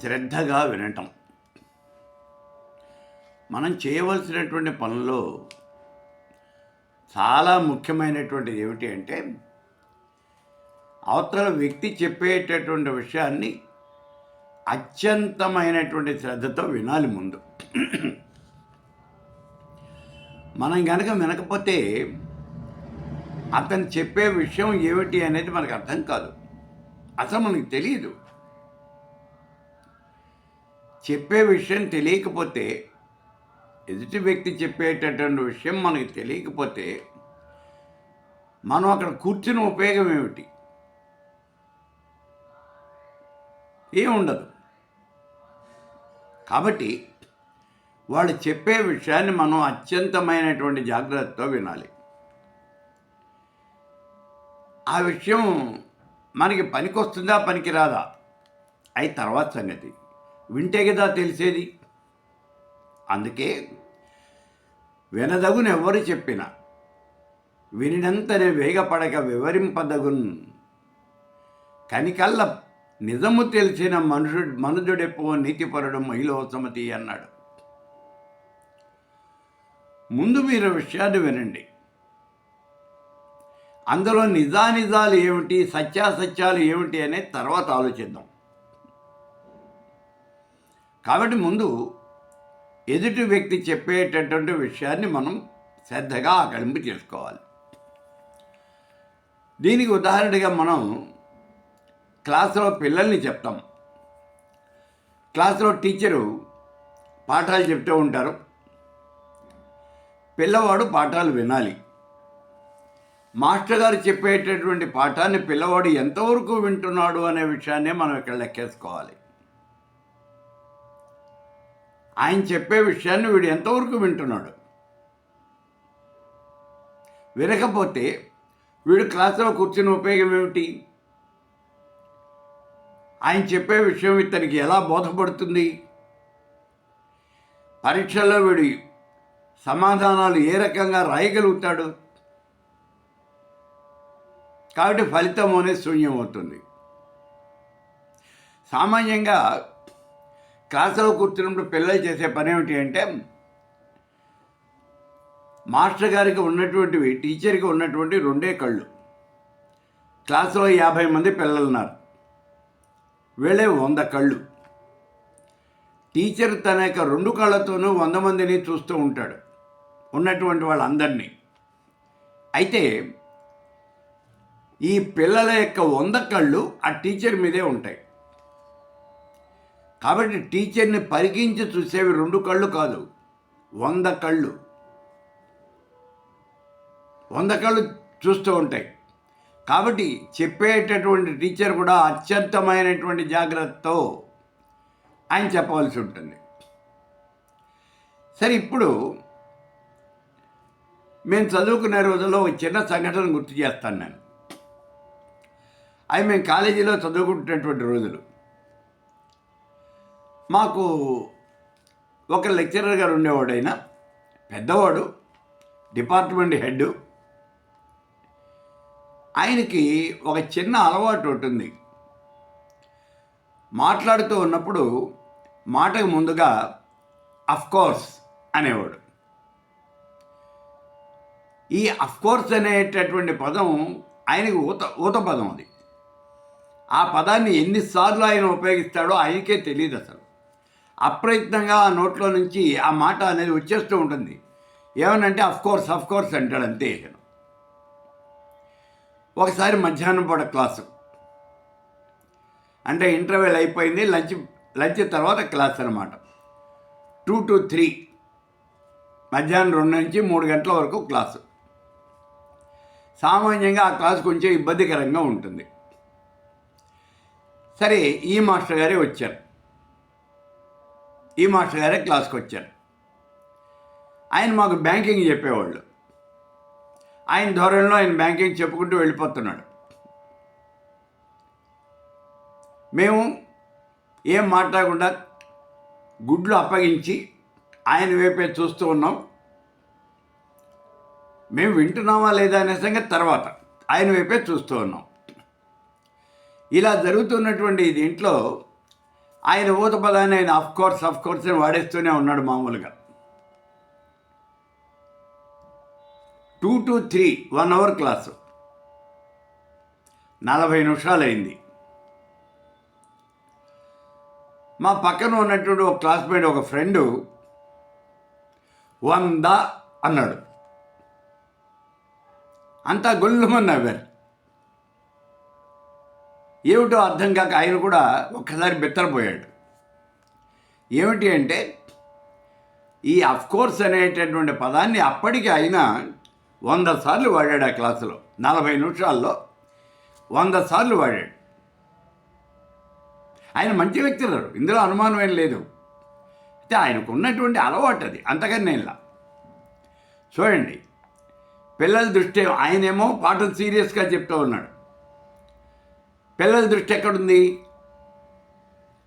శ్రద్ధగా వినటం. మనం చేయవలసినటువంటి పనుల్లో చాలా ముఖ్యమైనటువంటిది ఏమిటి అంటే అవతల వ్యక్తి చెప్పేటటువంటి విషయాన్ని అత్యంతమైనటువంటి శ్రద్ధతో వినాలి ముందు. మనం కనుక వినకపోతే అతను చెప్పే విషయం ఏమిటి అనేది మనకు అర్థం కాదు. అసలు మనకు తెలియదు. చెప్పే విషయం తెలియకపోతే ఎదుటి వ్యక్తి చెప్పేటటువంటి విషయం మనకు తెలియకపోతే మనం అక్కడ కూర్చుని ఉపయోగం ఏమిటి? ఏముండదు కాబట్టి వాళ్ళు చెప్పే విషయాన్ని మనం అత్యంతమైనటువంటి జాగ్రత్తతో వినాలి. ఆ విషయం మనకి పనికొస్తుందా పనికిరాదా? అయి తర్వాత సంగతి. వింటే కదా తెలిసేది. అందుకే వినదగునెవ్వరు చెప్పిన వినినంతనే వేగపడక వివరింపదగున్. కనికల్ల నిజము తెలిసిన మనుషుడు మనుజుడెప్పో నీతిపరుడు మహిళ సమతి అన్నాడు. ముందు మీరు విషయాన్ని వినండి. అందులో నిజానిజాలు ఏమిటి సత్యాసత్యాలు ఏమిటి అనేది తర్వాత ఆలోచిద్దాం. కాబట్టి ముందు ఎదుటి వ్యక్తి చెప్పేటటువంటి విషయాన్ని మనం శ్రద్ధగా ఆకలింపు చేసుకోవాలి. దీనికి ఉదాహరణగా మనం క్లాసులో పిల్లల్ని చెప్తాం. క్లాసులో టీచరు పాఠాలు చెప్తూ ఉంటారు. పిల్లవాడు పాఠాలు వినాలి. మాస్టర్ గారు చెప్పేటటువంటి పాఠాన్ని పిల్లవాడు ఎంతవరకు వింటున్నాడు అనే విషయాన్నే మనం ఇక్కడ లెక్కేసుకోవాలి. ఆయన చెప్పే విషయాన్ని వీడు ఎంతవరకు వింటున్నాడు? వినకపోతే వీడు క్లాసులో కూర్చుని ఉపయోగం ఏమిటి? ఆయన చెప్పే విషయం ఇతనికి ఎలా బోధపడుతుంది? పరీక్షల్లో వీడి సమాధానాలు ఏ రకంగా రాయగలుగుతాడు? కాబట్టి ఫలితం అనేది శూన్యం అవుతుంది. సామాన్యంగా క్లాసులో కూర్చున్నప్పుడు పిల్లలు చేసే పని ఏమిటి అంటే మాస్టర్ గారికి ఉన్నటువంటివి టీచర్కి ఉన్నటువంటి రెండే కళ్ళు. క్లాసులో యాభై మంది పిల్లలు ఉన్నారు వీళ్ళే వంద కళ్ళు. టీచర్ తన యొక్క రెండు కళ్ళతోనూ వంద మందిని చూస్తూ ఉంటాడు ఉన్నటువంటి వాళ్ళందరినీ. అయితే ఈ పిల్లల యొక్క వంద కళ్ళు ఆ టీచర్ మీదే ఉంటాయి. కాబట్టి టీచర్ని పరికించి చూసేవి రెండు కళ్ళు కాదు వంద కళ్ళు. వంద కళ్ళు చూస్తూ ఉంటాయి. కాబట్టి చెప్పేటటువంటి టీచర్ కూడా అత్యంతమైనటువంటి జాగ్రత్తతో ఆయన చెప్పవలసి ఉంటుంది. సరే ఇప్పుడు మేము చదువుకునే రోజుల్లో ఒక చిన్న సంఘటన గుర్తు చేస్తాను నేను. అవి మేము కాలేజీలో చదువుకుంటున్నటువంటి రోజులు. మాకు ఒక లెక్చరర్ గారు ఉండేవాడు ఆయన పెద్దవాడు డిపార్ట్మెంట్ హెడ్. ఆయనకి ఒక చిన్న అలవాటు ఉంటుంది మాట్లాడుతూ ఉన్నప్పుడు మాటకు ముందుగా అఫ్కోర్స్ అనేవాడు. ఈ అఫ్కోర్స్ అనేటటువంటి పదం ఆయనకి ఊత ఊత పదం అది. ఆ పదాన్ని ఎన్నిసార్లు ఆయన ఉపయోగిస్తాడో ఆయనకే తెలియదు అసలు అప్రయత్నంగా ఆ నోట్లో నుంచి ఆ మాట అనేది వచ్చేస్తూ ఉంటుంది. ఏమనంటే అఫ్కోర్స్ అఫ్కోర్స్ అంటాడు అంతే ఇతను. ఒకసారి మధ్యాహ్నం పూట క్లాసు. అంటే ఇంటర్వెల్ అయిపోయింది లంచ్ లంచ్ తర్వాత క్లాస్ అనమాట టూ టు త్రీ. మధ్యాహ్నం రెండు నుంచి మూడు గంటల వరకు క్లాసు. సామాన్యంగా ఆ క్లాస్ కొంచెం ఇబ్బందికరంగా ఉంటుంది. సరే ఈ మాస్టర్ గారే వచ్చారు. ఈ మాస్టర్ గారే క్లాస్కి వచ్చారు. ఆయన మాకు బ్యాంకింగ్ చెప్పేవాళ్ళు. ఆయన ధోరణిలో ఆయన బ్యాంకింగ్ చెప్పుకుంటూ వెళ్ళిపోతున్నాడు. మేము ఏం మాట్లాడకుండా గుడ్లు అప్పగించి ఆయన వైపే చూస్తూ ఉన్నాం. మేము వింటున్నామా లేదా అనే సంగతి తర్వాత ఆయన వైపే చూస్తూ ఉన్నాం. ఇలా జరుగుతున్నటువంటి దీంట్లో ఆయన ఊత పదాన్ని ఆయన అఫ్ కోర్స్ అఫ్ కోర్స్ అని వాడేస్తూనే ఉన్నాడు మామూలుగా. Two to three one hour class నలభై నిమిషాలు అయింది మా పక్కన ఉన్నటువంటి ఒక క్లాస్మేట్ ఒక ఫ్రెండు వంద అన్నాడు. అంతా గొల్లుమని నవ్వారు. ఏమిటో అర్థం కాక ఆయన కూడా ఒక్కసారి బెత్తరపోయాడు. ఏమిటి అంటే ఈ కోర్స్ అనేటటువంటి పదాన్ని అప్పటికి ఆయన వంద సార్లు వాడాడు ఆ క్లాసులో. నలభై నిమిషాల్లో వంద సార్లు వాడాడు. ఆయన మంచి వ్యక్తులు ఇందులో అనుమానం ఏం లేదు. అయితే ఆయనకు ఉన్నటువంటి అలవాటు అది. అంతకన్నా ఇలా. చూడండి. పిల్లల దృష్టి ఆయనేమో పాటలు సీరియస్గా చెప్తూ ఉన్నాడు. పిల్లల దృష్టి ఎక్కడుంది?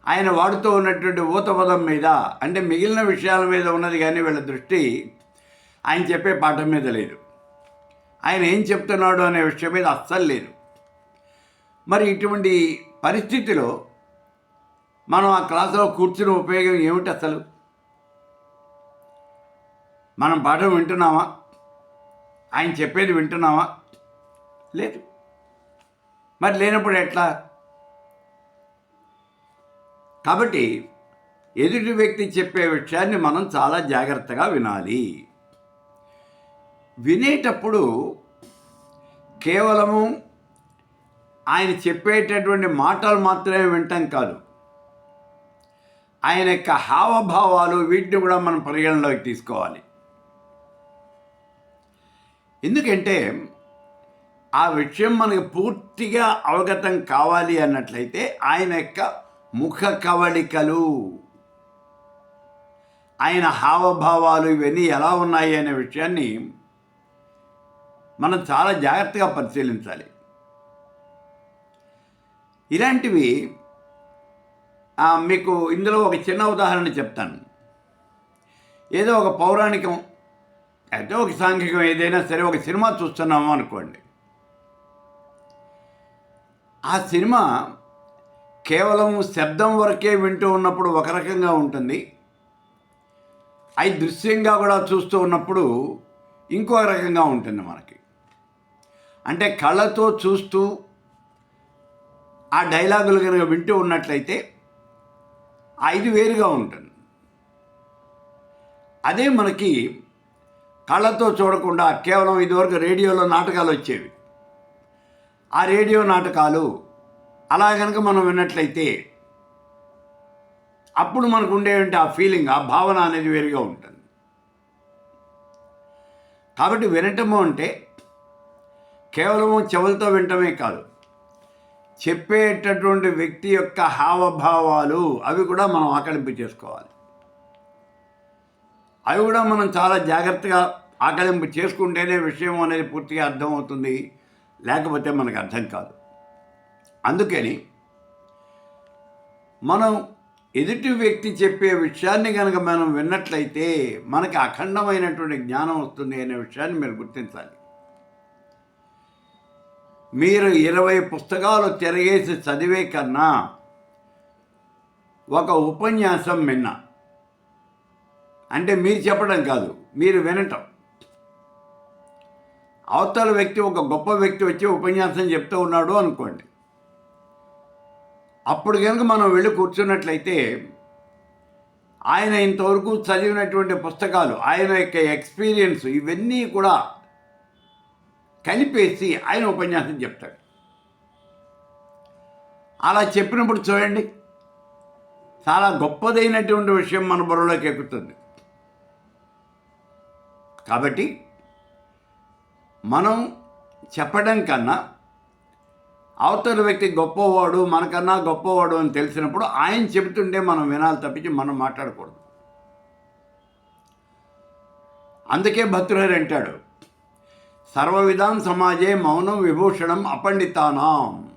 ఆయన వాడుతూ ఉన్నటువంటి ఊతపదం మీద అంటే మిగిలిన విషయాల మీద ఉన్నది కానీ వీళ్ళ దృష్టి ఆయన చెప్పే పాఠం మీద లేదు. ఆయన ఏం చెప్తున్నాడు అనే విషయం మీద అస్సలు లేదు. మరి ఇటువంటి పరిస్థితిలో మనం ఆ క్లాసులో కూర్చుని ఉపయోగం ఏమిటి అసలు? మనం పాఠం వింటున్నామా? ఆయన చెప్పేది వింటున్నామా? లేదు. మరి లేనప్పుడు ఎట్లా? కాబట్టి ఎదుటి వ్యక్తి చెప్పే విషయాన్ని మనం చాలా జాగ్రత్తగా వినాలి. వినేటప్పుడు కేవలము ఆయన చెప్పేటటువంటి మాటలు మాత్రమే వింటాం కాదు. ఆయన యొక్క హావభావాలు వీటిని కూడా మనం పరిగణలోకి తీసుకోవాలి. ఎందుకంటే ఆ విషయం మనకు పూర్తిగా అవగతం కావాలి అన్నట్లయితే ఆయన యొక్క ముఖ కవళికలు ఆయన హావభావాలు ఇవన్నీ ఎలా ఉన్నాయి అనే విషయాన్ని మనం చాలా జాగ్రత్తగా పరిశీలించాలి. ఇలాంటివి మీకు ఇందులో ఒక చిన్న ఉదాహరణ చెప్తాను. ఏదో ఒక పౌరాణికం అయితే ఒక సాంఘికం ఏదైనా సరే ఒక సినిమా చూస్తున్నాము అనుకోండి. ఆ సినిమా కేవలం శబ్దం వరకే వింటూ ఉన్నప్పుడు ఒక రకంగా ఉంటుంది. అవి దృశ్యంగా కూడా చూస్తూ ఉన్నప్పుడు ఇంకో రకంగా ఉంటుంది మనకి. అంటే కళ్ళతో చూస్తూ ఆ డైలాగులు కనుక వింటూ ఉన్నట్లయితే ఐదు వేరుగా ఉంటుంది. అదే మనకి కళ్ళతో చూడకుండా కేవలం ఇదివరకు రేడియోలో నాటకాలు వచ్చేవి. ఆ రేడియో నాటకాలు. అలా కనుక మనం విన్నట్లయితే అప్పుడు మనకు ఉండేటువంటి ఆ ఫీలింగ్ ఆ భావన అనేది వేరుగా ఉంటుంది. కాబట్టి వినటము అంటే కేవలము చెవులతో వినటమే కాదు చెప్పేటటువంటి వ్యక్తి యొక్క హావభావాలు అవి కూడా మనం ఆకలింపు చేసుకోవాలి. అవి కూడా మనం చాలా జాగ్రత్తగా ఆకలింపు చేసుకుంటేనే విషయం అనేది పూర్తిగా అర్థమవుతుంది. లేకపోతే మనకు అర్థం కాదు. అందుకని మనం ఎదుటి వ్యక్తి చెప్పే విషయాన్ని కనుక మనం విన్నట్లయితే మనకి అఖండమైనటువంటి జ్ఞానం వస్తుంది అనే విషయాన్ని మీరు గుర్తించాలి. మీరు ఇరవై పుస్తకాలు తిరగేసి చదివే కన్నా ఒక ఉపన్యాసం విన్న. అంటే మీరు చెప్పడం కాదు మీరు వినటం. అవతల వ్యక్తి ఒక గొప్ప వ్యక్తి వచ్చి ఉపన్యాసం చెప్తూ ఉన్నాడు అనుకోండి. అప్పుడు కనుక మనం వెళ్ళి కూర్చున్నట్లయితే ఆయన ఇంతవరకు చదివినటువంటి పుస్తకాలు ఆయన యొక్క ఎక్స్పీరియన్స్ ఇవన్నీ కూడా కలిపేసి ఆయన ఉపన్యాసం చెప్తాడు. అలా చెప్పినప్పుడు చూడండి చాలా గొప్పదైనటువంటి విషయం మన బుర్రలోకి ఎక్కుతుంది. కాబట్టి మనం చెప్పడం కన్నా అవతల వ్యక్తి గొప్పవాడు మనకన్నా గొప్పవాడు అని తెలిసినప్పుడు ఆయన చెబుతుంటే మనం వినాలి తప్పించి మనం మాట్లాడకూడదు. అందుకే భక్తుడు అంటాడు సర్వవిధాం సమాజే మౌనం విభూషణం అపండితానాం.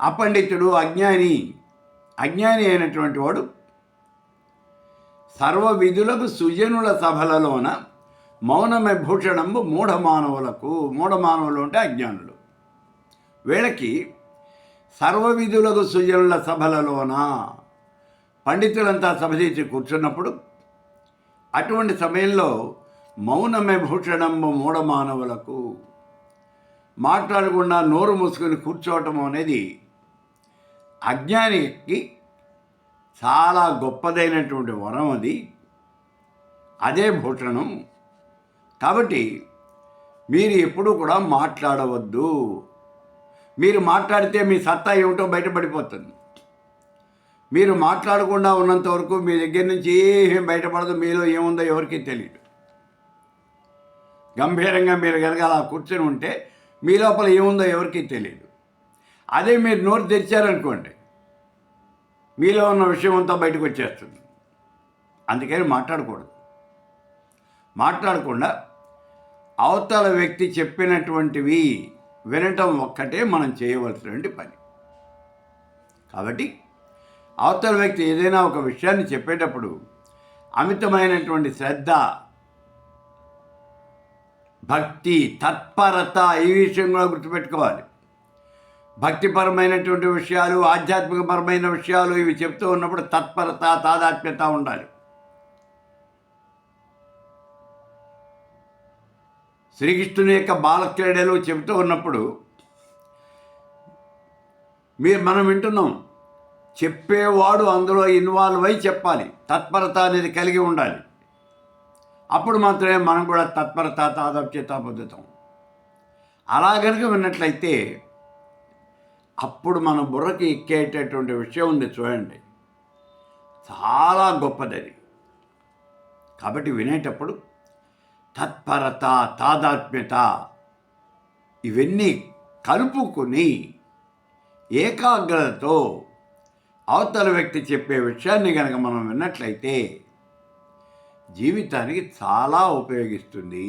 అపండితుడు అజ్ఞాని అజ్ఞాని అయినటువంటి వాడు సర్వ విధులకు సుజనుల సభలలోన మౌనమే భూషణంబు మూఢమానవులకు మూఢమానవులు అంటే అజ్ఞానులు. వీళ్ళకి సర్వవిధులకు సుజనుల సభలలోన పండితులంతా సభ చేసి కూర్చున్నప్పుడు అటువంటి సమయంలో మౌనమే భూషణంబు మూఢమానవులకు మాట్లాడకుండా నోరు మూసుకొని కూర్చోవటం అనేది అజ్ఞానికి చాలా గొప్పదైనటువంటి వరం అది. అదే భూషణం కాబట్టి మీరు ఎప్పుడూ కూడా మాట్లాడవద్దు. మీరు మాట్లాడితే మీ సత్తా ఏమిటో బయటపడిపోతుంది. మీరు మాట్లాడకుండా ఉన్నంత వరకు మీ దగ్గర నుంచి ఏం బయటపడదు మీలో ఏముందో ఎవరికీ తెలియదు గంభీరంగా మీరు కనుక అలా కూర్చొని ఉంటే మీ లోపల ఏముందో ఎవరికీ తెలియదు అదే మీరు నోరు తెరిచారనుకోండి మీలో ఉన్న విషయం అంతా బయటకు వచ్చేస్తుంది. అందుకని మాట్లాడకూడదు. మాట్లాడకుండా అవతల వ్యక్తి చెప్పినటువంటివి వినటం ఒక్కటే మనం చేయవలసినటువంటి పని. కాబట్టి అవతల వ్యక్తి ఏదైనా ఒక విషయాన్ని చెప్పేటప్పుడు అమితమైనటువంటి శ్రద్ధ భక్తి తత్పరత ఈ విషయం కూడా గుర్తుపెట్టుకోవాలి. భక్తిపరమైనటువంటి విషయాలు ఆధ్యాత్మికపరమైన విషయాలు ఇవి చెప్తూ ఉన్నప్పుడు తత్పరత తాదాత్మ్యత ఉండాలి. శ్రీకృష్ణుని యొక్క బాలక్రీడలు చెబుతూ ఉన్నప్పుడు మీరు మనం వింటున్నాం చెప్పేవాడు అందులో ఇన్వాల్వ్ అయి చెప్పాలి తత్పరత అనేది కలిగి ఉండాలి. అప్పుడు మాత్రమే మనం కూడా తత్పరత తాదాప్యత పొందుతాం. అలా కనుక విన్నట్లయితే అప్పుడు మన బుర్రకి ఎక్కేటటువంటి విషయం ఉంది చూడండి. చాలా గొప్పదది కాబట్టి వినేటప్పుడు తత్పరత తాదాత్మ్యత ఇవన్నీ కలుపుకొని ఏకాగ్రతతో అవతల వ్యక్తి చెప్పే విషయాన్ని కనుక మనం విన్నట్లయితే జీవితానికి చాలా ఉపయోగిస్తుంది.